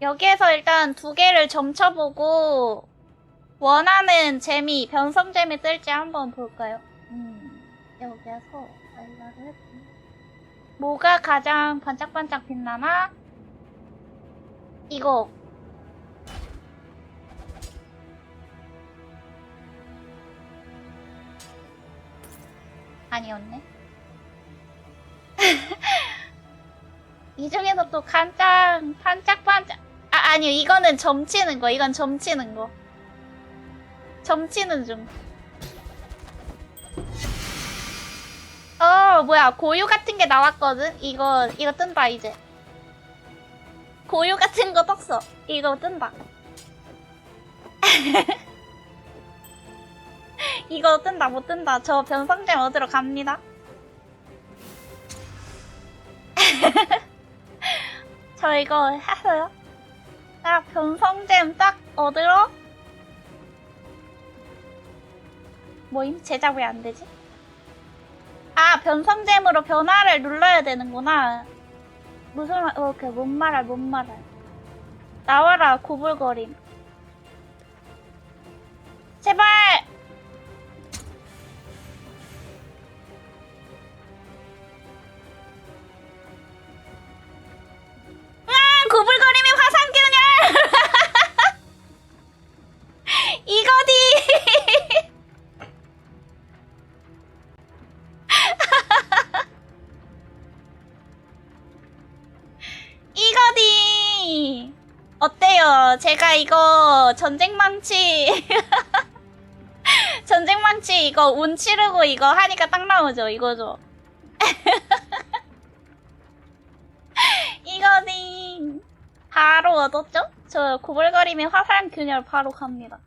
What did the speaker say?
여기에서 일단 두 개를 점쳐보고 원하는 재미, 변성 재미 뜰지 한번 볼까요? 음, 여기에서 알라를 해보면 뭐가 가장 반짝반짝 빛나나? 이거 아니었네. 이 중에서 또 간장 반짝반짝 아 아니요 이거는 점치는 거 이건 점치는 거. 점치는 중. 어 뭐야 고유 같은 게 나왔거든? 이거 이거 뜬다 이제. 고유 같은 거 떴어. 이거 뜬다. 이거 뜬다 못 뜬다. 저 변성잼 얻으러 갑니다? 저 이거 했어요 딱 변성잼 딱 얻으러 뭐임? 제작 왜 안 되지? 아, 변성잼으로 변화를 눌러야 되는구나. 무슨 말, 어, 오케이, 뭔 말할, 뭔 말할. 나와라, 구불거림. 어때요? 제가 이거 전쟁망치 전쟁망치 이거 운 치르고 이거 하니까 딱 나오죠? 이거죠? 이거디! 바로 얻었죠? 저 구불거림의 화산 균열 바로 갑니다.